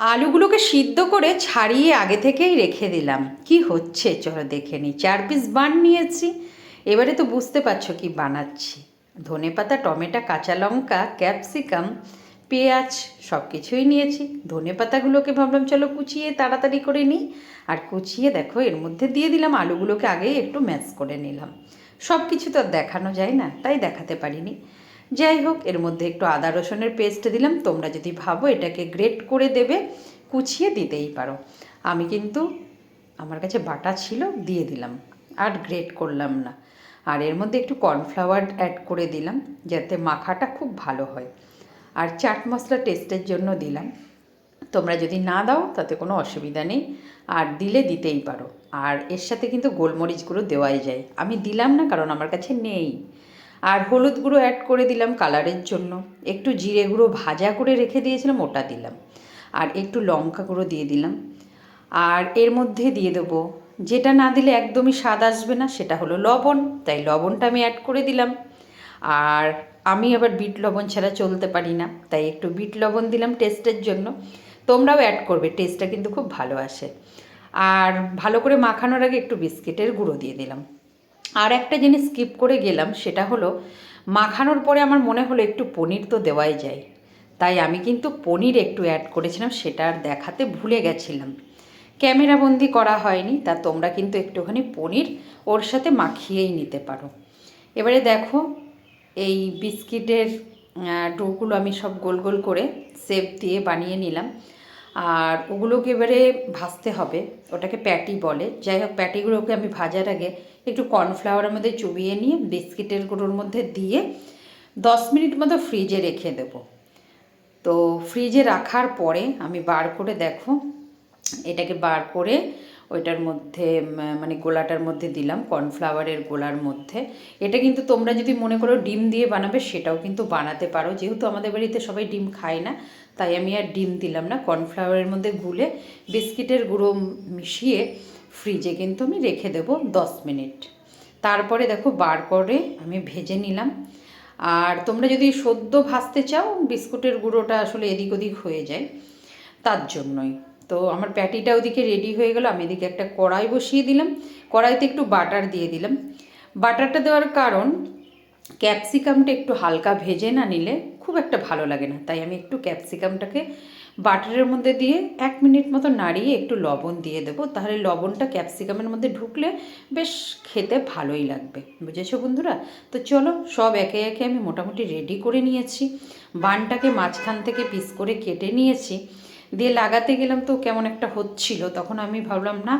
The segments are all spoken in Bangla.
আলুগুলোকে সিদ্ধ করে ছাড়িয়ে আগে থেকেই রেখে দিলাম। কি হচ্ছে? চলো দেখে নিই। চার পিস বান নিয়েছি। এবারে তো বুঝতে পারছ কি বানাচ্ছি। ধনে পাতা, টমেটো, কাঁচা লঙ্কা, ক্যাপসিকাম, পেঁয়াজ সব কিছুই নিয়েছি। ধনে পাতাগুলোকে ভাবলাম চলো কুচিয়ে তাড়াতাড়ি করে নিই। আর কুচিয়ে দেখো, এর মধ্যে দিয়ে দিলাম আলুগুলোকে আগেই একটু ম্যাশ করে নিলাম। সব কিছু তো দেখানো যায় না, তাই দেখাতে পারিনি। যাই হোক, এর মধ্যে একটু আদা রসুনের পেস্ট দিলাম। তোমরা যদি ভাবো এটাকে গ্রেট করে দেবে, কুচিয়ে দিতেই পারো। আমি কিন্তু আমার কাছে বাটা ছিল, দিয়ে দিলাম। আর গ্রেট করলাম না। আর এর মধ্যে একটু কর্নফ্লাওয়ার অ্যাড করে দিলাম, যাতে মাখাটা খুব ভালো হয়। আর চাট মশলা টেস্টের জন্য দিলাম। তোমরা যদি না দাও, তাতে কোনো অসুবিধা নেই। আর দিলে দিতেই পারো। আর এর সাথে কিন্তু গোলমরিচগুলো দেওয়াই যায়। আমি দিলাম না, কারণ আমার কাছে নেই। আর হলুদ গুঁড়ো অ্যাড করে দিলাম কালারের জন্য। একটু জিরে গুঁড়ো ভাজা করে রেখে দিয়েছিলাম, ওটা দিলাম। আর একটু লঙ্কা গুঁড়ো দিয়ে দিলাম। আর এর মধ্যে দিয়ে দেবো, যেটা না দিলে একদমই স্বাদ আসবে না, সেটা হলো লবণ। তাই লবণটা আমি অ্যাড করে দিলাম। আর আমি আবার বিট লবণ ছাড়া চলতে পারি না, তাই একটু বিট লবণ দিলাম টেস্টের জন্য। তোমরাও অ্যাড করবে টেস্টটা কিন্তু খুব ভালো আসে। আর ভালো করে মাখানোর আগে একটু বিস্কিটের গুঁড়ো দিয়ে দিলাম। আর একটা জিনিস স্কিপ করে গেলাম, সেটা হলো মাখানোর পরে আমার মনে হলো একটু পনির তো দেওয়াই যায়। তাই আমি কিন্তু পনির একটু অ্যাড করেছিলাম, সেটা আর দেখাতে ভুলে গেছিলাম। ক্যামেরাবন্দি করা হয়নি, তা তোমরা কিন্তু একটুখানি পনির ওর সাথে মাখিয়েই নিতে পারো। এবারে দেখো, এই বিস্কিটের ডোগুলো আমি সব গোল গোল করে সেপ দিয়ে বানিয়ে নিলাম। আর ওগুলোকে এবারে ভাজতে হবে, ওটাকে প্যাটি বলে। যাই হোক, প্যাটিগুলোকে আমি ভাজার আগে একটু কর্নফ্লাওয়ারের মধ্যে চুবিয়ে নিয়ে বিস্কিটের গুঁড়োর মধ্যে দিয়ে দশ মিনিট মতো ফ্রিজে রেখে দেব। তো ফ্রিজে রাখার পরে আমি বার করে দেখো, এটাকে বার করে ওইটার মধ্যে মানে গোলাটার মধ্যে দিলাম, কর্নফ্লাওয়ারের গোলার মধ্যে। এটা কিন্তু তোমরা যদি মনে করো ডিম দিয়ে বানাবে, সেটাও কিন্তু বানাতে পারো। যেহেতু আমাদের বাড়িতে সবাই ডিম খায় না, তাই আমি আর ডিম দিলাম না। কর্নফ্লাওয়ারের মধ্যে গুলে বিস্কিটের গুঁড়ো মিশিয়ে ফ্রিজে কিন্তু আমি রেখে দেবো দশ মিনিট। তারপরে দেখো বার করে আমি ভেজে নিলাম। আর তোমরা যদি সদ্য ভাজতে চাও, বিস্কুটের গুঁড়োটা আসলে এদিক ওদিক হয়ে যায়, তার জন্যই। তো আমার প্যাটিটা ওদিকে রেডি হয়ে গেল, আমি এদিকে একটা কড়াই বসিয়ে দিলাম। কড়াইতে একটু বাটার দিয়ে দিলাম। বাটারটা দেওয়ার কারণ ক্যাপসিকামটা একটু হালকা ভেজে না নিলে খুব একটা ভালো লাগে না। তাই আমি একটু ক্যাপসিকামটাকে বাটারের মধ্যে দিয়ে এক মিনিট মতো নাড়িয়ে একটু লবণ দিয়ে দেবো। তাহলে লবণটা ক্যাপসিকামের মধ্যে ঢুকলে বেশ খেতে ভালোই লাগবে। বুঝেছ বন্ধুরা? তো চলো, সব একে একে আমি মোটামুটি রেডি করে নিয়েছি। বানটাকে মাঝখান থেকে পিস করে কেটে নিয়েছি। দিয়ে লাগাতে গেলাম তো কেমন একটা হচ্ছিল। তখন আমি ভাবলাম, না,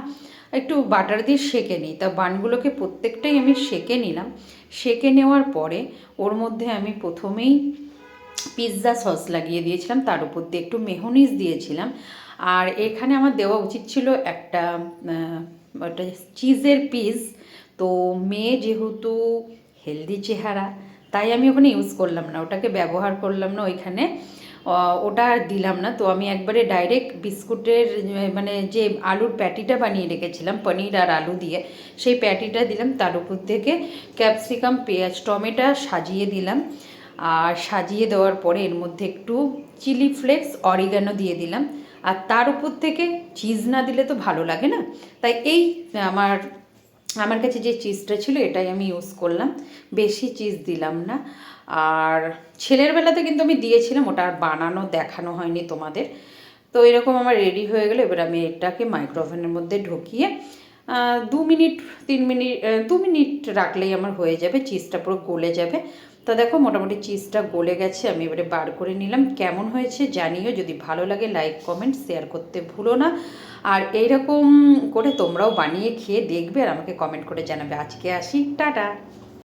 একটু বাটার দিয়ে সেঁকে নিই। তা বানগুলোকে প্রত্যেকটাই আমি সেঁকে নিলাম। সেঁকে নেওয়ার পরে ওর মধ্যে আমি প্রথমেই পিৎজা সস লাগিয়ে দিয়েছিলাম, তার উপর দিয়ে একটু মেহনিস দিয়েছিলাম। আর এখানে আমার দেওয়া উচিত ছিল একটা ওটা চিজের পিস। তো মেয়ে যেহেতু হেলদি চেহারা, তাই আমি ওখানে ইউজ করলাম না, ওটাকে ব্যবহার করলাম না ওইখানে। ওটা আর দিলাম না। তো আমি একবারে ডাইরেক্ট বিস্কুটের মানে যে আলুর প্যাটিটা বানিয়ে রেখেছিলাম, পনির আর আলু দিয়ে, সেই প্যাটিটা দিলাম। তার উপর থেকে ক্যাপসিকাম পেঁয়াজ, টমেটো সাজিয়ে দিলাম। আর সাজিয়ে দেওয়ার পরে এর মধ্যে একটু চিলি ফ্লেক্স অরিগানো দিয়ে দিলাম। আর তার উপর থেকে চিজ না দিলে তো ভালো লাগে না। তাই এই আমার আমার কাছে যে চিজটা ছিল, এটাই আমি ইউজ করলাম। বেশি চিজ দিলাম না। আর ছেলের বেলাতে কিন্তু আমি দিয়েছিলাম, ওটা আর বানানো, দেখানো হয়নি তোমাদের। তো এরকম আমার রেডি হয়ে গেলো, এবার আমি এটাকে মাইক্রোওভেনের মধ্যে ঢুকিয়ে দু মিনিট, তিন মিনিট দু মিনিট রাখলেই আমার হয়ে যাবে চিজটা পুরো গলে যাবে। তো দেখো, মোটামুটি চিজটা গলে গেছে, আমি এবারে বার করে নিলাম। কেমন হয়েছে জানিও, যদি ভালো লাগে লাইক কমেন্ট শেয়ার করতে ভুলো না। আর এইরকম করে তোমরাও বানিয়ে খেয়ে দেখবে আর আমাকে কমেন্ট করে জানাবে। আজকে আসি, টাটা!